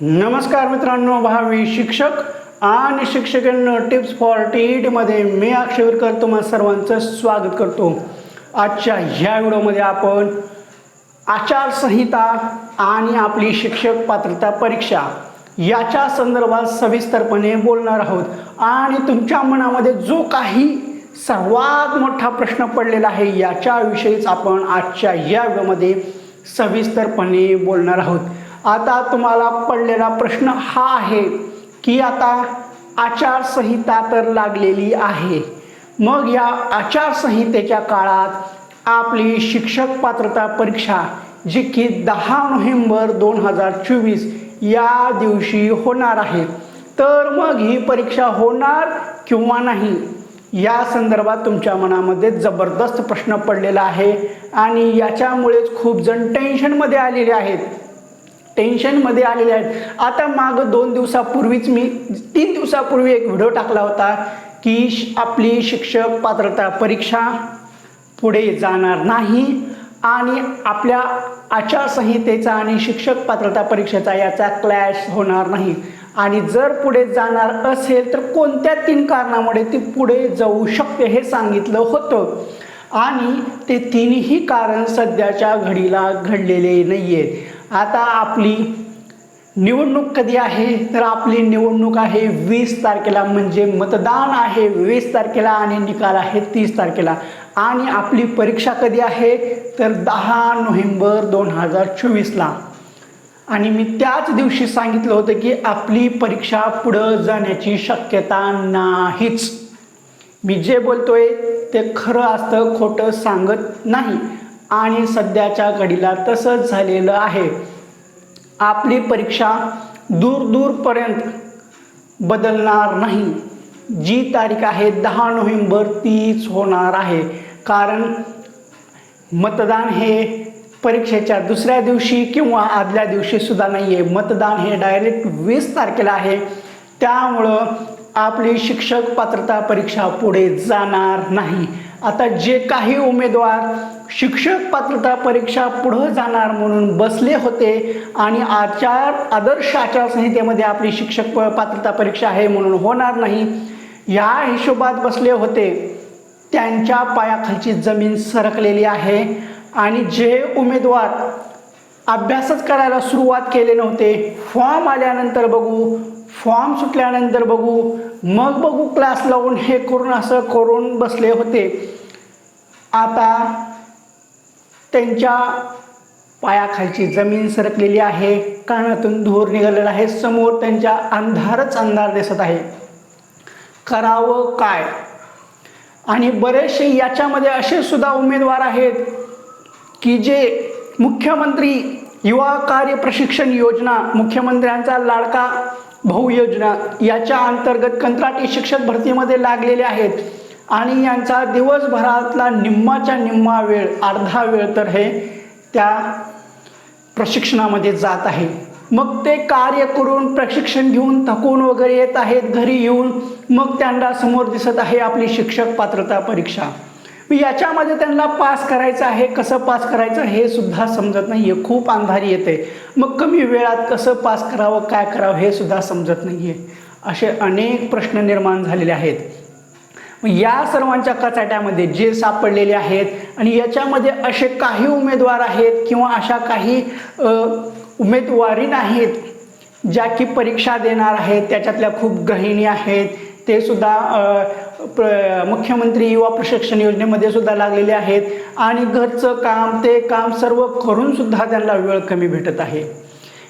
नमस्कार मित्रांनो भावी शिक्षक आणि शिक्षकांना टिप्स फॉर टी मध्ये मी अक्षरकर तुम्हा सर्वांचं स्वागत करतो. आजच्या ह्या व्हिडिओमध्ये आपण आचारसंहिता आणि आपली शिक्षक पात्रता परीक्षा याच्या संदर्भात सविस्तरपणे बोलणार आहोत. आणि तुमच्या मनामध्ये जो काही सर्वात मोठा प्रश्न पडलेला आहे याच्याविषयीच आपण आजच्या या व्हिडिओमध्ये सविस्तरपणे बोलणार आहोत. आता तुम्हाला पडलेला प्रश्न हा आहे की आता आचारसंहिता तर लागलेली आहे. मग या आचारसंहितेच्या काळात आपली शिक्षक पात्रता परीक्षा जी की दहा नोव्हेंबर दोन हजार चोवीस या दिवशी होणार आहे तर मग ही परीक्षा होणार किंवा नाही? या संदर्भात तुमच्या मनामध्ये जबरदस्त प्रश्न पडलेला आहे आणि याच्यामुळेच खूप जण टेन्शनमध्ये आलेले आहेत. टेन्शनमध्ये आलेले आहेत. आता मागं दोन दिवसापूर्वीच मी तीन दिवसापूर्वी एक व्हिडिओ टाकला होता की श- आपली शिक्षक पात्रता परीक्षा पुढे जाणार नाही आणि आपल्या आचारसंहितेचा आणि शिक्षक पात्रता परीक्षेचा याचा क्लॅश होणार नाही. आणि जर पुढे जाणार असेल तर कोणत्या तीन कारणामुळे ती पुढे जाऊ शकते हे सांगितलं होतं. आणि ते तिन्ही कारण सध्याच्या घडीला घडलेले नाही आहेत आता आपली निवडणूक कधी आहे? तर आपली निवडणूक आहे वीस तारखेला म्हणजे मतदान आहे वीस तारखेला आणि निकाल आहे तीस तारखेला. आणि आपली परीक्षा कधी आहे? तर दहा नोव्हेंबर दोन हजार चोवीसला. आणि मी त्याच दिवशी सांगितलं होतं की आपली परीक्षा पुढं जाण्याची शक्यता नाहीच. मी जे बोलतोय ते खरं असतं खोटं सांगत नाही. आणि सध्याच्या घडीला तसंच झालेलं आहे. आपली परीक्षा दूर दूरपर्यंत बदलणार नाही. जी तारीख आहे दहा नोव्हेंबर तीच होणार आहे. कारण मतदान हे परीक्षेच्या दुसऱ्या दिवशी किंवा आदल्या दिवशीसुद्धा नाही आहे मतदान हे डायरेक्ट वीस तारखेला आहे. त्यामुळं आपली शिक्षक पात्रता परीक्षा पुढे जाणार नाही. आता जे काही उमेदवार शिक्षक पात्रता परीक्षा पुढं जाणार म्हणून बसले होते आणि आचार आदर्श आचारसंहितेमध्ये आपली शिक्षक प- पात्रता परीक्षा आहे म्हणून होणार नाही या हिशोबात बसले होते. त्यांच्या पायाखालची जमीन सरकलेली आहे आणि जे उमेदवार अभ्यासच करायला सुरुवात केले नव्हते फॉर्म आल्यानंतर बघू फॉर्म सुटल्यानंतर बघू मग बघू क्लास लावून हे करून असं करून बसले होते. आता त्यांच्या पायाखालची जमीन सरकलेली आहे. कानातून धूर निघालेला आहे. समोर त्यांच्या अंधारच अंधार दिसत आहे. करावं काय? आणि बरेचसे याच्यामध्ये असे सुद्धा उमेदवार आहेत की जे मुख्यमंत्री युवा कार्य प्रशिक्षण योजना मुख्यमंत्र्यांचा लाडका भाऊ योजना याच्या अंतर्गत कंत्राटी शिक्षक भरतीमध्ये लागलेले आहेत. आणि यांचा दिवसभरातला निम्माच्या निम्मा वेळ अर्धा वेळ तर हे त्या प्रशिक्षणामध्ये जात आहे. मग ते कार्य करून प्रशिक्षण घेऊन थकून वगैरे येत आहेत घरी येऊन मग त्यांना समोर दिसत आहे आपली शिक्षक पात्रता परीक्षा. याच्यामध्ये त्यांना पास करायचं आहे कसं पास करायचं हे सुद्धा समजत नाही. आहे खूप अंधारी येते. मग कमी वेळात कसं पास करावं काय करावं हे सुद्धा समजत नाही आहे असे अनेक प्रश्न निर्माण झालेले आहेत. मग या सर्वांच्या कचाट्यामध्ये जे सापडलेले आहेत आणि याच्यामध्ये असे काही उमेदवार आहेत किंवा अशा काही उमेदवारी नाहीत ज्या की परीक्षा देणार आहेत त्याच्यातल्या खूप गृहिणी आहेत ते सुद्धा प्र मुख्यमंत्री युवा प्रशिक्षण योजनेमध्ये सुद्धा लागलेले आहेत. आणि घरचं काम ते काम सर्व करून सुद्धा त्यांना वेळ कमी भेटत आहे.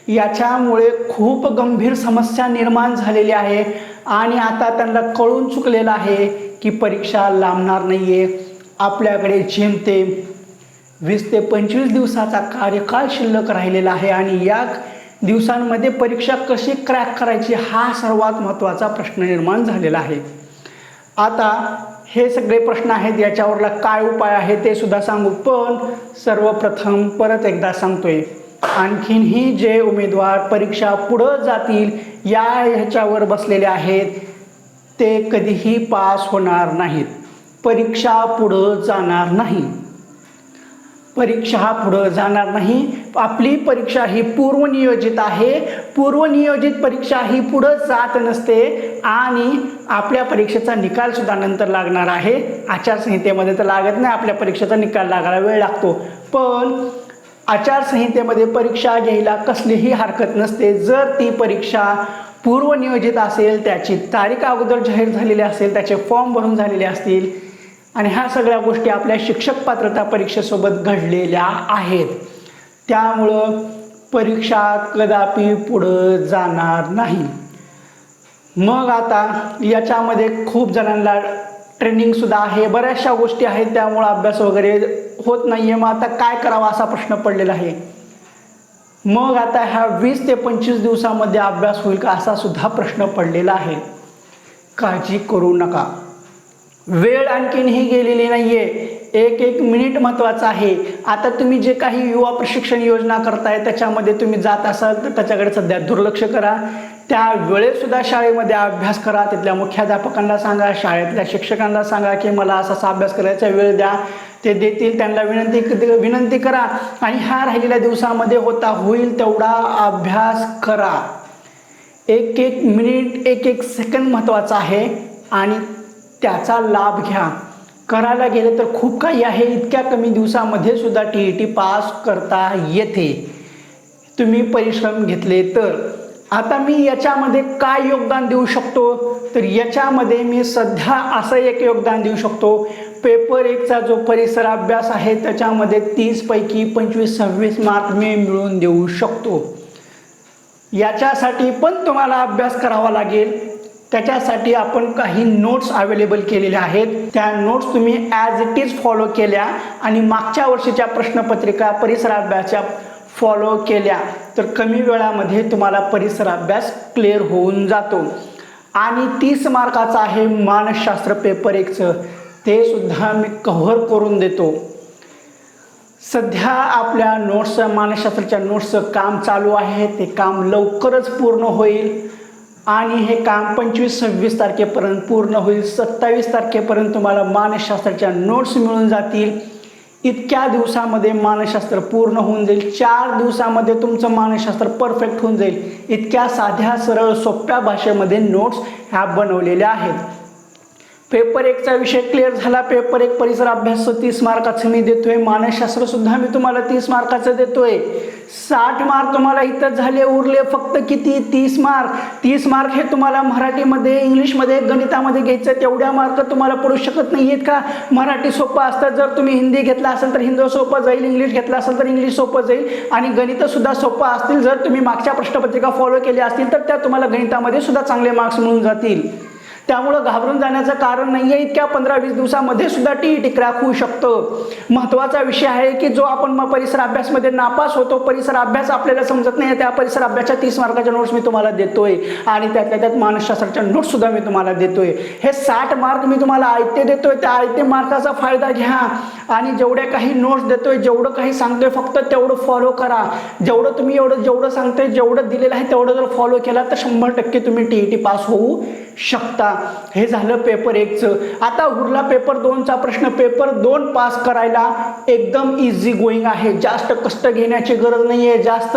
याच्यामुळे खूप गंभीर समस्या निर्माण झालेली आहे. आणि आता त्यांना कळून चुकलेलं आहे की परीक्षा लांबणार नाही आहे आपल्याकडे जेमतेम वीस ते पंचवीस दिवसाचा कार्यकाळ शिल्लक राहिलेला आहे. आणि या दिवसांमध्ये परीक्षा कशी क्रॅक करायची हा सर्वात महत्त्वाचा प्रश्न निर्माण झालेला आहे. आता हे सगळे प्रश्न आहेत याच्यावरला काय उपाय आहे ते सुद्धा सांगू. पण सर्वप्रथम परत एकदा सांगतोय आणखीनही जे उमेदवार परीक्षा पुढं जातील या ह्याच्यावर बसलेले आहेत ते कधीही पास होणार नाहीत. परीक्षा पुढं जाणार नाही. परीक्षा हा पुढं जाणार नाही. आपली परीक्षा ही पूर्वनियोजित आहे. पूर्वनियोजित परीक्षा ही पुढं जात नसते आणि आपल्या परीक्षेचा निकालसुद्धा नंतर लागणार आहे. आचारसंहितेमध्ये तर लागत नाही आपल्या परीक्षेचा निकाल लागायला वेळ लागतो. पण आचारसंहितेमध्ये परीक्षा घ्यायला कसलीही हरकत नसते. जर ती परीक्षा पूर्वनियोजित असेल त्याची तारीख अगोदर जाहीर झालेली असेल त्याचे फॉर्म भरून झालेले असतील आणि ह्या सगळ्या गोष्टी आपल्या शिक्षक पात्रता परीक्षेसोबत घडलेल्या आहेत. त्यामुळं परीक्षा कदापि पुढं जाणार नाही. मग आता याच्यामध्ये खूप जणांना ट्रेनिंगसुद्धा आहे बऱ्याचशा गोष्टी आहेत त्यामुळं अभ्यास वगैरे होत नाही आहे मग आता काय करावा असा प्रश्न पडलेला आहे? मग आता ह्या वीस ते पंचवीस दिवसामध्ये अभ्यास होईल का असा सुद्धा प्रश्न पडलेला आहे. काळजी करू नका. वेळ आणखीनही गेलेली नाहीये. एक एक मिनिट महत्त्वाचं आहे. आता तुम्ही जे काही युवा प्रशिक्षण योजना करताय त्याच्यामध्ये तुम्ही जात असाल तर त्याच्याकडे सध्या दुर्लक्ष करा. त्या वेळेसुद्धा शाळेमध्ये अभ्यास करा. तिथल्या मुख्याध्यापकांना सांगा शाळेतल्या शिक्षकांना सांगा की मला असा असा अभ्यास करायचा वेळ द्या. ते देतील त्यांना विनंती विनंती करा. आणि ह्या राहिलेल्या दिवसामध्ये होता होईल तेवढा अभ्यास करा. एक एक मिनिट एक एक सेकंद महत्त्वाचा आहे. आणि त्याचा लाभ घ्या. करायला गेलं तर खूप काही आहे. इतक्या कमी दिवसामध्ये सुद्धा टी ई टी पास करता येते. तुम्ही परिश्रम घेतले तर. आता मी याच्यामध्ये काय योगदान देऊ शकतो? तर याच्यामध्ये मी सध्या असं एक योगदान देऊ शकतो. पेपर एकचा जो परिसर अभ्यास आहे त्याच्यामध्ये तीसपैकी पंचवीस सव्वीस मार्क मी मिळवून देऊ शकतो. याच्यासाठी पण तुम्हाला अभ्यास करावा लागेल. त्याच्यासाठी आपण काही नोट्स अवेलेबल केलेल्या आहेत. त्या नोट्स तुम्ही ॲज इट इज फॉलो केल्या आणि मागच्या वर्षीच्या प्रश्नपत्रिका परिसर अभ्यासच्या फॉलो केल्या तर कमी वेळामध्ये तुम्हाला परिसर अभ्यास क्लिअर होऊन जातो. आणि तीस मार्काचा आहे मानसशास्त्र पेपर एकचं. ते सुद्धा मी कव्हर करून देतो. सध्या आपल्या नोट्स मानसशास्त्राच्या नोट्सचं काम चालू आहे. ते काम लवकरच पूर्ण होईल. आणि हे काम पंचवीस सव्वीस तारखेपर्यंत पूर्ण होईल. सत्तावीस तारखेपर्यंत तुम्हाला मानसशास्त्राच्या नोट्स मिळून जातील. इतक्या दिवसामध्ये मानसशास्त्र पूर्ण होऊन जाईल. चार दिवसामध्ये तुमचं मानसशास्त्र परफेक्ट होऊन जाईल. इतक्या साध्या सरळ सोप्या भाषेमध्ये नोट्स ह्या बनवलेल्या आहेत. पेपर एकचा विषय क्लिअर झाला. पेपर एक परिसर अभ्यास तीस मार्काचं मी देतोय. मानसशास्त्र सुद्धा मी तुम्हाला तीस मार्काचं देतोय. साठ मार्क तुम्हाला इथं झाले उरले फक्त किती? तीस मार्क. तीस मार्क हे तुम्हाला मराठीमध्ये इंग्लिशमध्ये गणितामध्ये घ्यायचं तेवढ्या मार्क तुम्हाला पडू शकत नाही आहेत का? मराठी सोपं असतं. जर तुम्ही हिंदी घेतला असेल तर हिंदी सोपं जाईल. इंग्लिश घेतला असेल तर इंग्लिश सोपं जाईल. आणि गणितसुद्धा सोपं असतील. जर तुम्ही मागच्या प्रश्नपत्रिका फॉलो केल्या असतील तर त्या तुम्हाला गणितामध्ये सुद्धा चांगले मार्क्स मिळून जातील. त्यामुळं घाबरून जाण्याचं कारण नाही आहे इतक्या पंधरा वीस दिवसामध्ये सुद्धा टी ई टी क्रॅक होऊ शकतं. महत्त्वाचा विषय आहे की जो आपण मग परिसर अभ्यासमध्ये नापास होतो. परिसर अभ्यास आपल्याला समजत नाही. त्या परिसर अभ्यासच्या तीस मार्काच्या नोट्स मी तुम्हाला देतोय. आणि त्यातल्या त्यात मानसशास्त्राच्या नोट्ससुद्धा मी तुम्हाला देतोय. हे साठ मार्क मी तुम्हाला आयते देतोय. त्या आयते मार्काचा फायदा घ्या. आणि जेवढ्या काही नोट्स देतोय जेवढं काही सांगतोय फक्त तेवढं फॉलो करा. जेवढं तुम्ही एवढं जेवढं सांगतोय जेवढं दिलेलं आहे तेवढं जर फॉलो केला तर शंभर टक्के तुम्ही टी ई टी पास होऊ शकता. हे झालं पेपर एकचं. आता उरला पेपर दोनचा प्रश्न. पेपर दोन पास करायला एकदम इझी गोईंग आहे. जास्त कष्ट घेण्याची गरज नाही आहे जास्त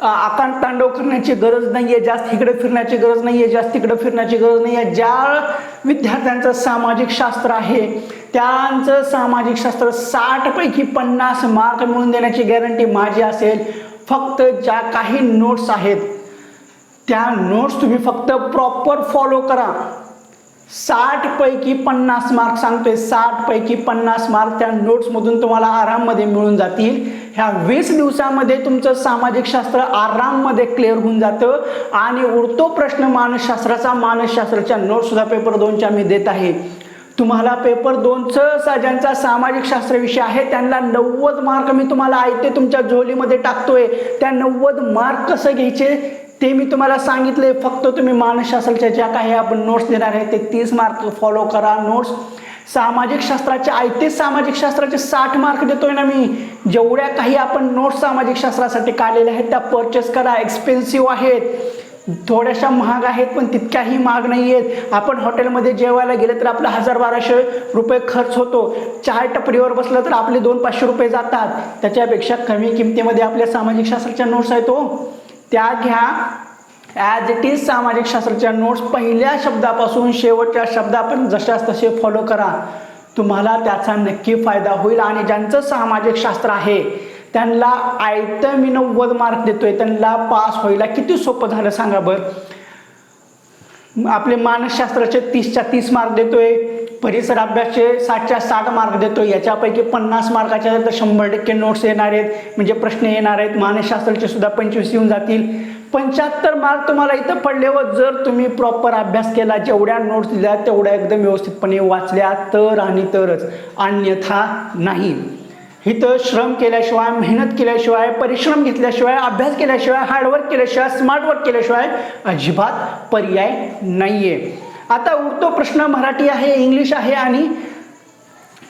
आकांत तांडव करण्याची गरज नाही आहे जास्त इकडे फिरण्याची गरज नाही आहे जास्त तिकडे फिरण्याची गरज नाही आहे ज्या विद्यार्थ्यांचं सामाजिक शास्त्र आहे त्यांचं सामाजिक शास्त्र साठपैकी पन्नास मार्क मिळून देण्याची गॅरंटी माझी असेल. फक्त ज्या काही नोट्स आहेत त्या नोट्स तुम्ही फक्त प्रॉपर फॉलो करा. साठ पैकी पन्नास मार्क सांगतोय. साठ पैकी पन्नास मार्क त्या नोट्समधून तुम्हाला आराममध्ये मिळून जातील. ह्या वीस दिवसामध्ये तुमचं सामाजिक शास्त्र आराममध्ये क्लिअर होऊन जातं. आणि उरतो प्रश्न मानसशास्त्राचा मानसशास्त्राच्या नोट्ससुद्धा पेपर दोनच्या मी देत आहे. तुम्हाला पेपर दोनचं ज्यांचा सामाजिक शास्त्र विषय आहे. त्यांना नव्वद मार्क मी तुम्हाला ऐकते तुमच्या झोलीमध्ये टाकतोय. त्या नव्वद मार्क कसं घ्यायचे? ते मी तुम्हाला सांगितले फक्त तुम्ही मानसशास्त्राच्या ज्या काही आपण नोट्स देणार आहे ते तीस मार्क फॉलो करा नोट्स सामाजिक शास्त्राचे आयतेच सामाजिक शास्त्राचे साठ मार्क देतोय ना मी. जेवढ्या काही आपण नोट्स सामाजिक शास्त्रासाठी काढलेल्या आहेत त्या परचेस करा. एक्सपेन्सिव्ह आहेत. थोड्याशा महाग आहेत पण तितक्याही महाग नाही आहेत आपण हॉटेलमध्ये जेवायला गेलं तर आपला हजार बाराशे रुपये खर्च होतो. चार टपरीवर बसलं तर आपले दोन पाचशे रुपये जातात. त्याच्यापेक्षा कमी किमतीमध्ये आपल्या सामाजिक शास्त्राच्या नोट्स आहेत तो त्या घ्या. ॲज इट इज सामाजिक शास्त्राच्या नोट्स पहिल्या शब्दापासून शेवटच्या शब्दापर्यंत जशाच तसे फॉलो करा. तुम्हाला त्याचा नक्की फायदा होईल आणि ज्यांचं सामाजिक शास्त्र आहे त्यांना आयतं मी नव्वद मार्क देतोय त्यांना पास व्हायला किती सोपं झालं सांगा बरं. आपले मानसशास्त्राचे तीसच्या तीस मार्क देतोय. परिसर अभ्यासचे सातच्या साठ मार्क देतो याच्यापैकी पन्नास मार्काच्या तर शंभर टक्के नोट्स येणार आहेत. म्हणजे प्रश्न येणार आहेत. मानसशास्त्राचे सुद्धा पंचवीस येऊन जातील. पंच्याहत्तर मार्क तुम्हाला इथं पडले व जर तुम्ही प्रॉपर अभ्यास केला जेवढ्या नोट्स दिल्या तेवढ्या एकदम व्यवस्थितपणे वाचल्या तर आणि तरच. अन्यथा नाही. इथं श्रम केल्याशिवाय मेहनत केल्याशिवाय परिश्रम घेतल्याशिवाय अभ्यास केल्याशिवाय हार्डवर्क केल्याशिवाय स्मार्टवर्क केल्याशिवाय अजिबात पर्याय नाही आहे आता उरतो प्रश्न मराठी आहे इंग्लिश आहे आणि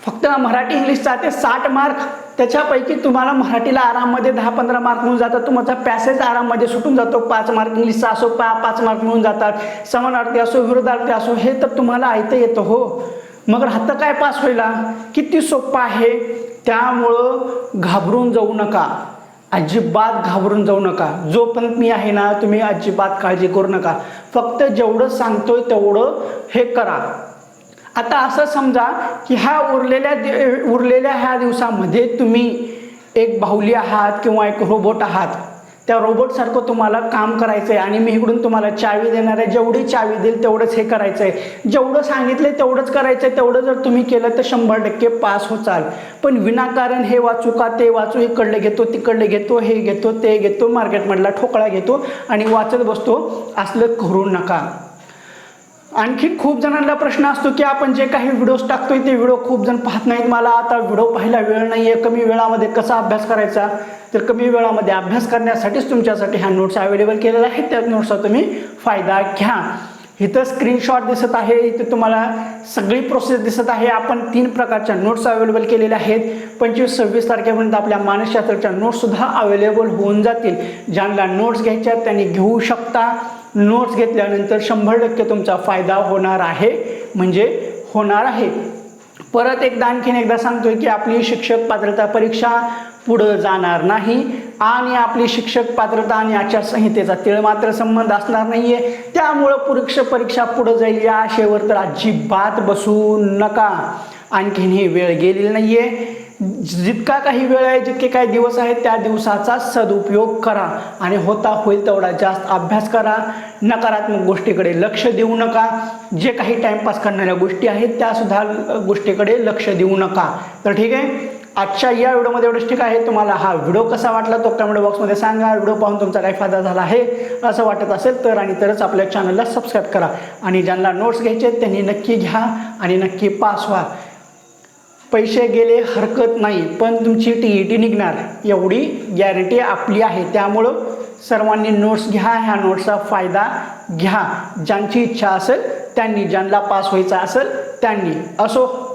फक्त मराठी इंग्लिशचा ते साठ मार्क त्याच्यापैकी तुम्हाला मराठीला आराममध्ये दहा पंधरा मार्क मिळून जातात. तुमचा पॅसेज आराममध्ये सुटून जातो. पाच मार्क इंग्लिशचा असो पा पाच मार्क मिळून जातात. समानार्थी असो विरोधार्थी असो हे तर तुम्हाला ऐकता येतं हो. मग राहतं काय पास व्हायला? किती सोपं आहे. त्यामुळं घाबरून जाऊ नका. अजिबात घाबरून जाऊ नका. जोपर्यंत मी आहे ना तुम्ही अजिबात काळजी करू नका. फक्त जेवढं सांगतोय तेवढं हे करा. आता असं समजा की ह्या उरलेल्या उरलेल्या ह्या दिवसामध्ये तुम्ही एक बाहुली आहात किंवा एक रोबोट आहात. त्या रोबोटसारखं तुम्हाला काम करायचं आहे आणि मी इकडून तुम्हाला चावी देणार आहे. जेवढी चावी देईल तेवढंच हे करायचं आहे जेवढं सांगितलं तेवढंच करायचं आहे तेवढं जर तुम्ही केलं तर शंभर टक्के पास होचाल पण विनाकारण हे वाचू का ते वाचू इकडले घेतो तिकडले घेतो हे घेतो ते घेतो मार्केटमधला ठोकळा घेतो आणि वाचत बसतो. असलं करू नका. आणखी खूप जणांना प्रश्न असतो की आपण जे काही व्हिडिओज टाकतोय ते व्हिडिओ खूप जण पाहत नाहीत. मला आता व्हिडिओ पाहायला वेळ नाही आहे कमी वेळामध्ये कसा अभ्यास करायचा? तर कमी वेळामध्ये अभ्यास करण्यासाठीच तुमच्यासाठी ह्या नोट्स अवेलेबल केलेल्या आहेत. त्या नोट्सचा तुम्ही फायदा घ्या. इथं स्क्रीनशॉट दिसत आहे. इथे तुम्हाला सगळी प्रोसेस दिसत आहे. आपण तीन प्रकारच्या नोट्स अवेलेबल केलेल्या आहेत. पंचवीस सव्वीस तारखेपर्यंत आपल्या मानसशास्त्राच्या नोट्ससुद्धा अवेलेबल होऊन जातील. ज्यांना नोट्स घ्यायच्या त्यांनी घेऊ शकता. नोट्स घेतल्यानंतर शंभर टक्के तुमचा फायदा होणार आहे. म्हणजे होणार आहे. परत एकदा आणखीन एकदा सांगतोय की आपली शिक्षक पात्रता परीक्षा पुढं जाणार नाही आणि आपली शिक्षक पात्रता आणि आचारसंहितेचा तिळ मात्र संबंध असणार नाही आहे त्यामुळं परीक्षा परीक्षा पुढं जाईल या आशेवर तर अजिबात बसू नका. आणखीन ही वेळ गेलेली आहे जितका काही वेळ आहे जितके काही दिवस आहेत त्या दिवसाचा सदुपयोग करा. आणि होता होईल तेवढा जास्त अभ्यास करा. नकारात्मक गोष्टीकडे लक्ष देऊ नका. जे काही टाइमपास करणाऱ्या गोष्टी आहेत त्यासुद्धा गोष्टीकडे लक्ष देऊ नका. तर ठीक आहे? आजच्या या व्हिडिओमध्ये एवढंच ठीक आहे. तुम्हाला हा व्हिडिओ कसा वाटला तो कमेंट बॉक्समध्ये सांगा. व्हिडिओ पाहून तुमचा काही फायदा झाला आहे असं वाटत असेल तर आणि तरच आपल्या चॅनलला सबस्क्राईब करा. आणि ज्यांना नोट्स घ्यायचे आहेत त्यांनी नक्की घ्या आणि नक्की पास व्हा. पैसे गेले हरकत नाही. पण तुमची टी ई टी निघणार. एवढी गॅरंटी आपली आहे. त्यामुळं सर्वांनी नोट्स घ्या. ह्या नोट्सचा फायदा घ्या. ज्यांची इच्छा असेल त्यांनी ज्यांना पास व्हायचा असेल त्यांनी. असो